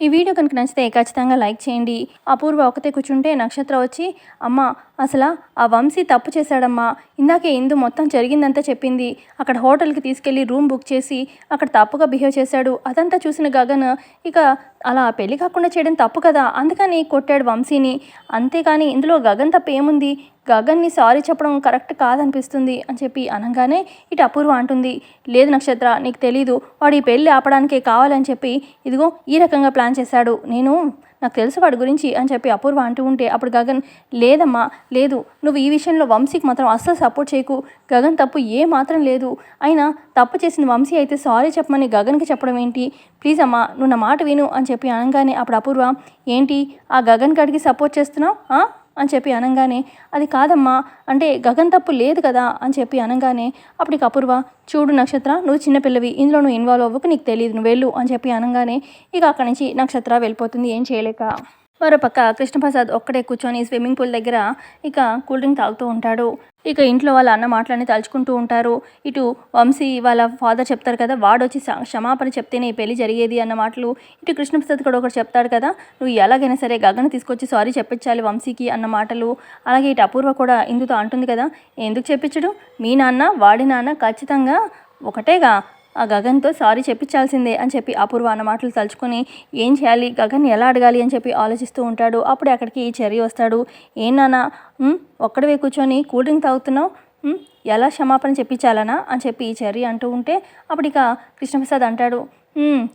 ఈ వీడియో కనుక నచ్చితే ఖచ్చితంగా లైక్ చేయండి. అపూర్వ ఒకతే కూర్చుంటే నక్షత్ర వచ్చి అమ్మ అసలు ఆ వంశీ తప్పు చేశాడమ్మా. ఇందాకే ఇందు మొత్తం జరిగిందంతా చెప్పింది. అక్కడ హోటల్కి తీసుకెళ్ళి రూమ్ బుక్ చేసి అక్కడ తప్పుగా బిహేవ్ చేశాడు. అదంతా చూసిన గగన్ ఇక అలా పెళ్ళి కాకుండా చేయడం తప్పు కదా. అందుకని కొట్టాడు వంశీని. అంతేకాని ఇందులో గగన్ తప్పు ఏముంది గగన్ని సారీ చెప్పడం కరెక్ట్ కాదనిపిస్తుంది అని చెప్పి అనగానే ఇటు అపూర్వ అంటుంది. లేదు నక్షత్ర నీకు తెలీదు. వాడు ఈ పెళ్ళి ఆపడానికే కావాలని చెప్పి ఇదిగో ఈ రకంగా ప్లాన్ చేశాడు. నేను నాకు తెలుసు వాడి గురించి అని చెప్పి అపూర్వ అంటూ ఉంటే అప్పుడు గగన్ లేదమ్మా లేదు. నువ్వు ఈ విషయంలో వంశీకి మాత్రం అస్సలు సపోర్ట్ చేయకు. గగన్ తప్పు ఏ మాత్రం లేదు. అయినా తప్పు చేసిన వంశీ అయితే సారీ చెప్పమని గగన్కి చెప్పడం ఏంటి? ప్లీజ్ అమ్మా నువ్వు నా మాట విను అని చెప్పి అనగానే అప్పుడు అపూర్వ ఏంటి? ఆ గగన్ గడికి సపోర్ట్ చేస్తున్నావు? అని చెప్పి అనగానే అది కాదమ్మా అంటే గగన్ తప్పు లేదు కదా అని చెప్పి అనగానే అప్పటికి అపూర్వ చూడు నక్షత్ర నువ్వు చిన్నపిల్లవి ఇందులో నువ్వు ఇన్వాల్వ్ అవ్వకు నీకు తెలియదు నువ్వు వెళ్ళు అని చెప్పి అనగానే ఇక అక్కడి నుంచి నక్షత్ర వెళ్ళిపోతుంది ఏం చేయలేక. మరోపక్క కృష్ణప్రసాద్ ఒక్కడే కూర్చొని స్విమ్మింగ్ పూల్ దగ్గర ఇక కూల్ డ్రింక్ తాగుతూ ఉంటాడు. ఇక ఇంట్లో వాళ్ళ అన్న మాటలన్నీ తలుచుకుంటూ ఉంటారు. ఇటు వంశీ వాళ్ళ ఫాదర్ చెప్తారు కదా వాడు వచ్చి క్షమాపణ చెప్తేనే ఈ పెళ్ళి జరిగేది అన్న మాటలు. ఇటు కృష్ణప్రసాద్ కూడా ఒకటి చెప్తాడు కదా నువ్వు ఎలాగైనా సరే గగన్ తీసుకొచ్చి సారీ చెప్పించాలి వంశీకి అన్న మాటలు. అలాగే ఇటు అపూర్వ కూడా ఇందుతో అంటుంది కదా ఎందుకు చెప్పించడు? మీ నాన్న వాడి నాన్న ఖచ్చితంగా ఒకటేగా. ఆ గగన్తో సారీ చెప్పించాల్సిందే అని చెప్పి అపూర్వ అన్న మాటలు తలుచుకొని ఏం చేయాలి? గగన్ ఎలా అడగాలి? అని చెప్పి ఆలోచిస్తూ ఉంటాడు. అప్పుడే అక్కడికి చెర్రీ వస్తాడు. ఏం నాన్న? ఒక్కడవే కూర్చొని కూల్ డ్రింక్ తాగుతున్నావు? ఎలా క్షమాపణ చెప్పించాలనా? అని చెప్పి ఈ చెర్రీ అంటూ ఉంటే అప్పుడు ఇక కృష్ణప్రసాద్ అంటాడు.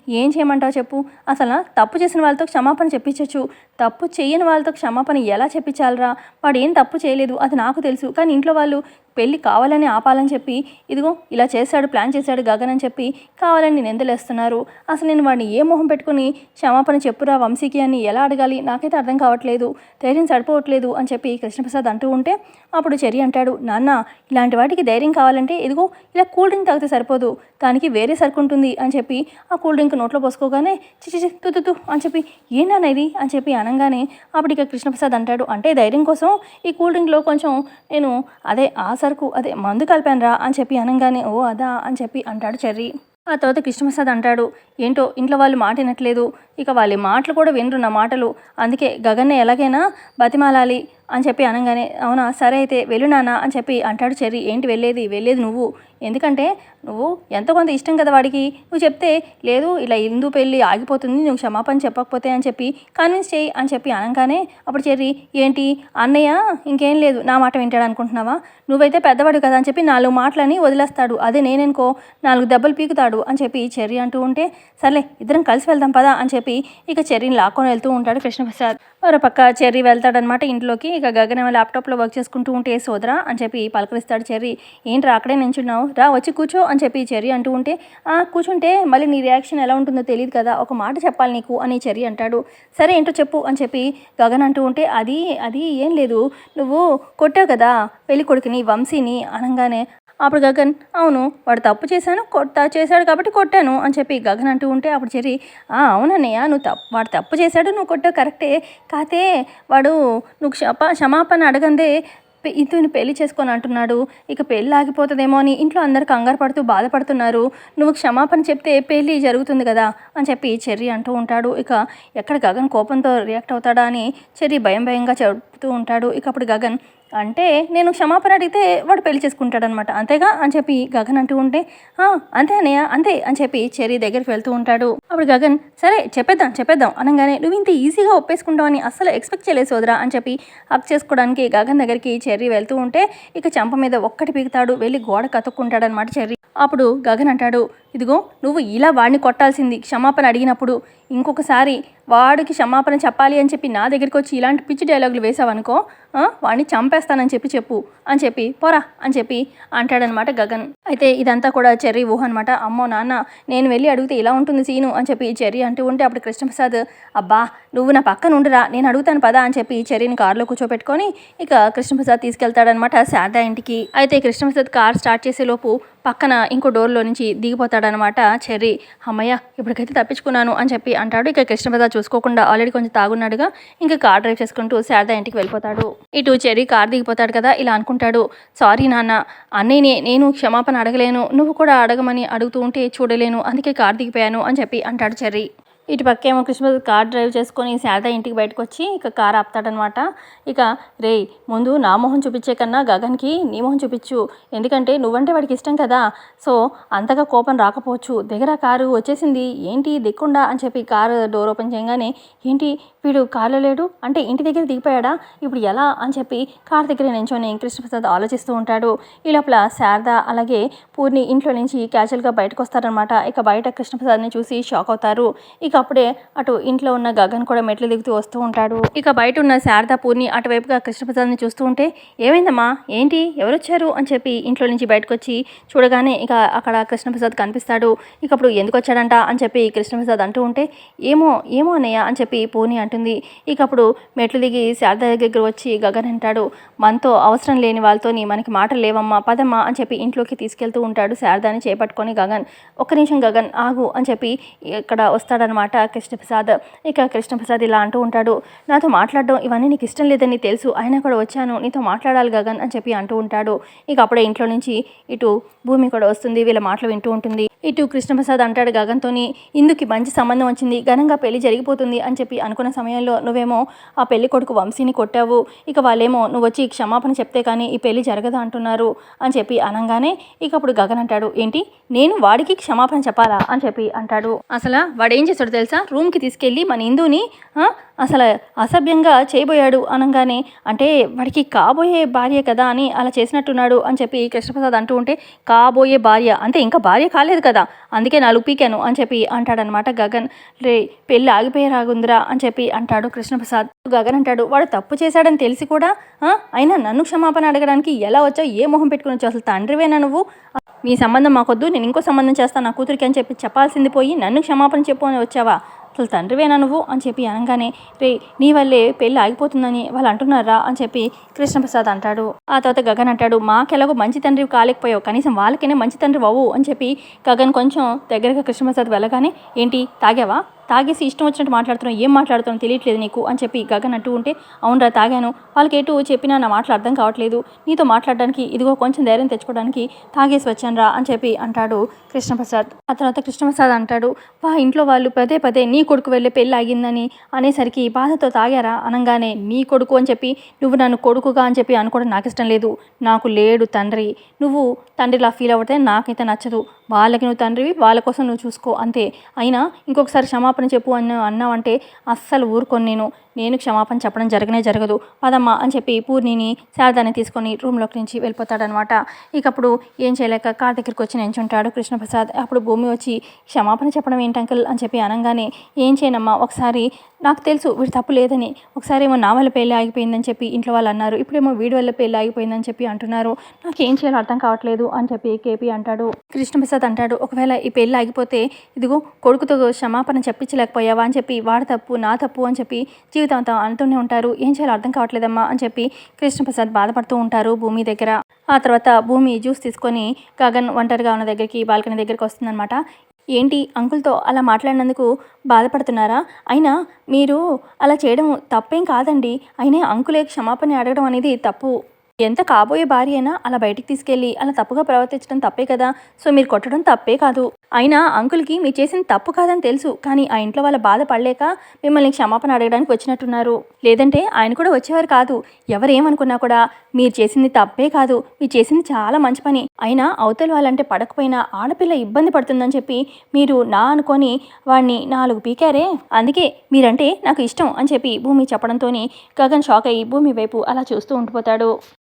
ఏం చేయమంటావు చెప్పు. అసలు తప్పు చేసిన వాళ్ళతో క్షమాపణ చెప్పించచ్చు. తప్పు చేయని వాళ్ళతో క్షమాపణ ఎలా చెప్పించాలరా? వాడు ఏం తప్పు చేయలేదు. అది నాకు తెలుసు. కానీ ఇంట్లో వాళ్ళు పెళ్ళి కావాలని ఆపాలని చెప్పి ఇదిగో ఇలా చేశాడు ప్లాన్ చేశాడు గగన్ అని చెప్పి కావాలని నిందలేస్తున్నారు అసలు నేను వాడిని ఏ మొహం పెట్టుకుని క్షమాపణ చెప్పురా వంశీకి అని ఎలా అడగాలి? నాకైతే అర్థం కావట్లేదు. ధైర్యం సరిపోవట్లేదు అని చెప్పి కృష్ణప్రసాద్ అంటూ ఉంటే అప్పుడు చెరి అంటాడు నాన్న ఇలాంటి వాటికి ధైర్యం కావాలంటే ఇదిగో ఇలా కూల్ డ్రింక్ తాగితే సరిపోదు. దానికి వేరే సరుకు ఉంటుంది అని చెప్పి ఆ కూల్ డ్రింక్ నోట్లో పోసుకోగానే చిచి తుతుతు అని చెప్పి ఏంటన్న ఇది? అని చెప్పి అనగానే అప్పుడు ఇక కృష్ణప్రసాద్ అంటాడు అంటే ధైర్యం కోసం ఈ కూల్ డ్రింక్లో కొంచెం నేను అదే ఆ సరుకు. అదే మందు కలిపాను రా అని చెప్పి అనగానే ఓ అదా అని చెప్పి అంటాడు చెర్రీ. ఆ తర్వాత కృష్ణప్రసాద్ అంటాడు ఏంటో ఇంట్లో వాళ్ళు మాట వినట్లేదు. ఇక వాళ్ళ మాటలు కూడా వినరు నా మాటలు. అందుకే గగన్ని ఎలాగైనా బతిమాలాలి అని చెప్పి అనగానే అవునా సరే అయితే వెళ్ళు నాన్న అని చెప్పి అంటాడు చెర్రీ. ఏంటి వెళ్ళేది వెళ్ళేది నువ్వు. ఎందుకంటే నువ్వు ఎంతో కొంత ఇష్టం కదా వాడికి? నువ్వు చెప్తే లేదు ఇలా హిందూ పెళ్ళి ఆగిపోతుంది నువ్వు క్షమాపణ చెప్పకపోతే అని చెప్పి కన్విన్స్ చేయి అని చెప్పి అనగానే అప్పుడు చెర్రి ఏంటి? అన్నయ్య ఇంకేం లేదు నా మాట వింటాడు అనుకుంటున్నావా? నువ్వైతే పెద్దవాడు కదా అని చెప్పి నాలుగు మాటలని వదిలేస్తాడు. అదే నేననుకో నాలుగు దెబ్బలు పీకుతాడు అని చెప్పి చెర్రీ అంటూ ఉంటే సర్లే ఇద్దరం కలిసి వెళ్దాం పదా అని చెప్పి ఇక చెర్రిని లాక్కొని వెళ్తూ ఉంటాడు కృష్ణప్రసాద్. మరో పక్క చెర్రీ వెళ్తాడనమాట ఇంట్లోకి. ఇక గగన ల్యాప్టాప్లో వర్క్ చేసుకుంటూ ఉంటే సోదరా అని చెప్పి పలకరిస్తాడు చెర్రీ. ఏంట్రా అక్కడే నించున్నావు? రా వచ్చి కూర్చో అని చెప్పి చెర్రీ అంటూ ఉంటే "ఆ, కూర్చుంటే మళ్ళీ నీ రియాక్షన్ ఎలా ఉంటుందో తెలియదు కదా ఒక మాట చెప్పాలి నీకు అని చెర్రీ అంటాడు. సరే ఏంటో చెప్పు అని చెప్పి గగన్ అంటూ ఉంటే అది అది ఏం లేదు నువ్వు కొట్టావు కదా పెళ్ళి కొడుకుని వంశీని అనగానే అప్పుడు గగన్ అవును వాడు తప్పు చేశాను కొట్ట చేశాడు కాబట్టి కొట్టాను అని చెప్పి గగన్ అంటూ ఉంటే అప్పుడు చెరి "ఆ, అవునన్నయ్య నువ్వు తప్పు వాడు తప్పు చేశాడు నువ్వు కొట్టావు కరెక్టే కాతే వాడు నువ్వు క్షప క్షమాపణ అడగందే ఇతను పెళ్ళి చేసుకొని అంటున్నాడు. ఇక పెళ్ళి ఆగిపోతుందేమో అని ఇంట్లో అందరు కంగారు పడుతూ బాధపడుతున్నారు. నువ్వు క్షమాపణ చెప్తే పెళ్ళి జరుగుతుంది కదా అని చెప్పి చెర్రీ అంటూ ఉంటాడు. ఇక ఎక్కడ గగన్ కోపంతో రియాక్ట్ అవుతాడా అని చెర్రీ భయం భయంగా చెబుతూ ఉంటాడు. ఇక అప్పుడు గగన్ అంటే నేను క్షమాపణ అడిగితే వాడు పెళ్ళి చేసుకుంటాడనమాట. అంతేగా? అని చెప్పి గగన్ అంటూ ఉంటే "ఆ, అంతే అన్నయ్య అంతే అని చెప్పి చెర్రీ దగ్గరికి వెళ్తూ ఉంటాడు. అప్పుడు గగన్ సరే చెప్పేద్దాం చెప్పేద్దాం అనగానే నువ్వు ఇంత ఈజీగా ఒప్పేసుకుంటావని అస్సలు ఎక్స్పెక్ట్ చేయలేదు సోదరా అని చెప్పి హక్ చేసుకోవడానికి గగన్ దగ్గరికి చెర్రీ వెళ్తూ ఉంటే ఇక చంప మీద ఒక్కటి పీకుతాడు వెళ్ళి గోడ కతుక్కుంటాడనమాట చెర్రీ. అప్పుడు గగన్ అంటాడు ఇదిగో నువ్వు ఇలా వాడిని కొట్టాల్సింది క్షమాపణ అడిగినప్పుడు ఇంకొకసారి వాడికి క్షమాపణ చెప్పాలి అని చెప్పి నా దగ్గరికి వచ్చి ఇలాంటి పిచ్చి డైలాగులు వేసావనుకో వాడిని చంపేస్తానని చెప్పి చెప్పు అని చెప్పి పోరా అని చెప్పి అంటాడనమాట గగన్. అయితే ఇదంతా కూడా చెర్రీ ఊహ అనమాట అమ్మో నాన్న నేను వెళ్ళి అడిగితే ఇలా ఉంటుంది సీను అని చెప్పి చెర్రీ అంటూ ఉంటే అప్పుడు కృష్ణప్రసాద్ అబ్బా నువ్వు నా పక్కన ఉండురా నేను అడుగుతాను పదా అని చెప్పి చెర్రీని కారులో కూర్చోపెట్టుకొని ఇక కృష్ణప్రసాద్ తీసుకెళ్తాడనమాట శారదా ఇంటికి. అయితే కృష్ణప్రసాద్ కార్ స్టార్ట్ చేసే లోపు పక్కన ఇంకో డోర్లో నుంచి దిగిపోతాడనమాట చెర్రీ. అమ్మయ్య ఇప్పటికైతే తప్పించుకున్నాను అని చెప్పి అంటాడు. ఇక కృష్ణప్రసాద్ చూసుకోకుండా ఆల్రెడీ కొంచెం తాగున్నాడుగా. ఇంకా కార్ డ్రైవ్ చేసుకుంటూ శారద ఇంటికి వెళ్ళిపోతాడు. ఇటు చెర్రీ కార్ దిగిపోతాడు కదా ఇలా అనుకుంటాడు. సారీ నాన్న అన్నయ్యనే నేను క్షమాపణ అడగలేను. నువ్వు కూడా అడగమని అడుగుతూ ఉంటే చూడలేను. అందుకే కార్ దిగిపోయాను అని చెప్పి అంటాడు చెర్రీ. ఇటు పక్కేమో కృష్ణప్రసాద్ కార్ డ్రైవ్ చేసుకొని శారద ఇంటికి బయటకు వచ్చి ఇక కార్ ఆపుతాడనమాట. ఇక రే ముందు నా మొహం చూపించే కన్నా గగన్కి నీ మొహం చూపించు. ఎందుకంటే నువ్వంటే వాడికి ఇష్టం కదా. సో అంతగా కోపం రాకపోవచ్చు. దగ్గర కారు వచ్చేసింది. ఏంటి దిక్కుండా? అని చెప్పి కారు డోర్ ఓపెన్ చేయగానే ఏంటి వీడు కారులో లేడు? అంటే ఇంటి దగ్గర దిగిపోయాడా? ఇప్పుడు ఎలా? అని చెప్పి కార్ దగ్గర నించొని కృష్ణప్రసాద్ ఆలోచిస్తూ ఉంటాడు. ఈ లోపల శారద అలాగే పూర్ణి ఇంట్లో నుంచి క్యాజువల్గా బయటకు వస్తారనమాట ఇక బయట కృష్ణప్రసాద్ని చూసి షాక్ అవుతారు. ఇక ఇక అప్పుడే అటు ఇంట్లో ఉన్న గగన్ కూడా మెట్లు దిగుతూ వస్తూ ఉంటాడు. ఇక బయట ఉన్న శారదా పూర్ణి అటువైపుగా కృష్ణప్రసాద్ని చూస్తూ ఉంటే ఏమైందమ్మా? ఏంటి? ఎవరు వచ్చారు అని చెప్పి ఇంట్లో నుంచి బయటకు వచ్చి చూడగానే ఇక అక్కడ కృష్ణప్రసాద్ కనిపిస్తాడు. ఇక అప్పుడు ఎందుకు వచ్చాడంట అని చెప్పి కృష్ణప్రసాద్ అంటూ ఉంటే ఏమో ఏమో అన్నయ్య అని చెప్పి పూర్ణి అంటుంది. ఇక అప్పుడు మెట్లు దిగి శారద దగ్గర వచ్చి గగన్ అంటాడు మనతో అవసరం లేని వాళ్ళతోని మనకి మాటలు లేవమ్మా పదమ్మా అని చెప్పి ఇంట్లోకి తీసుకెళ్తూ ఉంటాడు శారదాని చేపట్టుకొని గగన్. ఒక్క నిమిషం గగన్ ఆగు అని చెప్పి ఇక్కడ వస్తాడనమాట కృష్ణప్రసాద్. ఇక కృష్ణప్రసాద్ ఇలా అంటూ ఉంటాడు నాతో మాట్లాడడం ఇవన్నీ నీకు ఇష్టం లేదని తెలుసు ఆయన కూడా వచ్చాను నీతో మాట్లాడాలి గగన్ అని చెప్పి అంటూ ఉంటాడు. ఇక అప్పుడే ఇంట్లో నుంచి ఇటు భూమి కూడా వస్తుంది వీళ్ళ మాటలు వింటూ ఉంటుంది. ఇటు కృష్ణప్రసాద్ అంటాడు గగన్తోని ఇందుకు మంచి సంబంధం వచ్చింది ఘనంగా పెళ్ళి జరిగిపోతుంది అని చెప్పి అనుకున్న సమయంలో నువ్వేమో ఆ పెళ్ళి కొడుకు వంశీని కొట్టావు ఇక వాళ్ళేమో నువ్వు వచ్చి క్షమాపణ చెప్తే కానీ ఈ పెళ్ళి జరగదు అంటున్నారు అని చెప్పి అనగానే ఇక అప్పుడు గగన్ అంటాడు ఏంటి నేను వాడికి క్షమాపణ చెప్పాలా అని చెప్పి అంటాడు. అసలు వాడు ఏం చేశాడు తెలుసా? రూమ్కి తీసుకెళ్ళి మన ఇందుని అసలు అసభ్యంగా చేయబోయాడు అనగానే అంటే వాడికి కాబోయే భార్య కదా అని అలా చేసినట్టున్నాడు అని చెప్పి కృష్ణప్రసాద్ అంటూ ఉంటే కాబోయే భార్య అంటే ఇంకా భార్య కాలేదు కదా అందుకే నాలుగు పీకాను అని చెప్పి అంటాడనమాట గగన్. రే పెళ్ళి ఆగిపోయే రాగుందిరా అని చెప్పి అంటాడు కృష్ణప్రసాద్. గగన్ అంటాడు వాడు తప్పు చేశాడని తెలిసి కూడా అయినా నన్ను క్షమాపణ అడగడానికి ఎలా వచ్చావు? ఏ మొహం పెట్టుకుని వచ్చావు? అసలు తండ్రివేనా నువ్వు? మీ సంబంధం మాకొద్దు నేను ఇంకో సంబంధం చేస్తాను నా కూతురికి అని చెప్పి చెప్పాల్సింది పోయి నన్ను క్షమాపణ చెప్పు అని వచ్చావా? అసలు తండ్రివేనా నువ్వు? అని చెప్పి అనగానే రే నీ వల్లే పెళ్ళి ఆగిపోతుందని వాళ్ళు అంటున్నారా? అని చెప్పి కృష్ణప్రసాద్ అంటాడు. ఆ తర్వాత గగన్ అంటాడు మాకెలాగో మంచి తండ్రి కాలేకపోయావు కనీసం వాళ్ళకైనా మంచి తండ్రి అవ్వు అని చెప్పి గగన్ కొంచెం దగ్గరగా కృష్ణప్రసాద్ వెళ్ళగానే ఏంటి తాగావా? తాగేసి ఇష్టం వచ్చినట్టు మాట్లాడుతున్నావు ఏం మాట్లాడుతున్నావు తెలియట్లేదు నీకు అని చెప్పి గగన్ అంటూ ఉంటే అవునరా తాగాను. వాళ్ళకి ఎటు చెప్పినా నా మాటలు అర్థం కావట్లేదు. నీతో మాట్లాడడానికి ఇదిగో కొంచెం ధైర్యం తెచ్చుకోవడానికి తాగేసి వచ్చానురా అని చెప్పి అంటాడు కృష్ణప్రసాద్. ఆ తర్వాత కృష్ణప్రసాద్ అంటాడు వా ఇంట్లో వాళ్ళు పదే పదే నీ కొడుకు వెళ్ళే పెళ్ళి ఆగిందని అనేసరికి బాధతో తాగారా? అనగానే నీ కొడుకు అని చెప్పి నువ్వు నన్ను కొడుకుగా అని చెప్పి అనుకోవడం నాకు ఇష్టం లేదు. నాకు లేడు తండ్రి. నువ్వు తండ్రిలా ఫీల్ అవ్వతే నాకైతే నచ్చదు. వాళ్ళకి నువ్వు తండ్రివి వాళ్ళ కోసం నువ్వు చూసుకో అంతే. అయినా ఇంకొకసారి క్షమాపణ చెప్పు అని అన్నావంటే అస్సలు ఊరుకొని నేను. నేను క్షమాపణ చెప్పడం జరగనే జరగదు. పదమ్మా అని చెప్పి పూర్ణిని శారదాన్ని తీసుకొని రూమ్లోకి నుంచి వెళ్ళిపోతాడనమాట ఇక అప్పుడు ఏం చేయలేక కార్ దగ్గరికి వచ్చి నించుంటాడు కృష్ణప్రసాద్. అప్పుడు భూమి వచ్చి క్షమాపణ చెప్పడం ఏంటి అంకుల్? అని చెప్పి అనగానే ఏం చేయనమ్మా ఒకసారి నాకు తెలుసు వీడు తప్పు లేదని. ఒకసారి ఏమో నా వల్ల పెళ్ళి ఆగిపోయిందని చెప్పి ఇంట్లో వాళ్ళు అన్నారు. ఇప్పుడేమో వీడి వల్ల పెళ్ళి ఆగిపోయిందని చెప్పి అంటున్నారు. నాకు ఏం చేయాలో అర్థం కావట్లేదు అని చెప్పి కేపీ అంటాడు. కృష్ణప్రసాద్ అంటాడు ఒకవేళ ఈ పెళ్ళి ఆగిపోతే ఇదిగో కొడుకుతో క్షమాపణ చెప్పించలేకపోయావా? అని చెప్పి వాడు తప్పు నా తప్పు అని చెప్పి జీవితాంతం అంటూనే ఉంటారు. ఏం చేయాలో అర్థం కావట్లేదమ్మా అని చెప్పి కృష్ణప్రసాద్ బాధపడుతూ ఉంటారు భూమి దగ్గర. ఆ తర్వాత భూమి జ్యూస్ తీసుకొని గగన్ ఒంటరిగా ఉన్న దగ్గరికి బాల్కనీ దగ్గరికి వస్తుందన్నమాట. ఏంటి అంకుల్తో అలా మాట్లాడినందుకు బాధపడుతున్నారా? అయినా మీరు అలా చేయడం తప్పేం కాదండి. అయినా అంకులే క్షమాపణ అడగడం అనేది తప్పు. ఎంత కాబోయే భార్య అయినా అలా బయటికి తీసుకెళ్ళి అలా తప్పుగా ప్రవర్తించడం తప్పే కదా? సో మీరు కొట్టడం తప్పే కాదు. అయినా అంకుల్కి మీరు చేసిన తప్పు కాదని తెలుసు. కానీ ఆ ఇంట్లో వాళ్ళ బాధ పడలేక మిమ్మల్ని క్షమాపణ అడగడానికి వచ్చినట్టున్నారు. లేదంటే ఆయన కూడా వచ్చేవారు కాదు. ఎవరేమనుకున్నా కూడా మీరు చేసింది తప్పే కాదు. మీరు చేసింది చాలా మంచి పని. అయినా అవతల వాళ్ళంటే పడకపోయినా ఆడపిల్ల ఇబ్బంది పడుతుందని చెప్పి మీరు నా అనుకొని వాడిని నాలుగు పీకారే? అందుకే మీరంటే నాకు ఇష్టం అని చెప్పి భూమి చెప్పడంతోని గగన్ షాక్ అయ్యి భూమి వైపు అలా చూస్తూ ఉండిపోతాడు.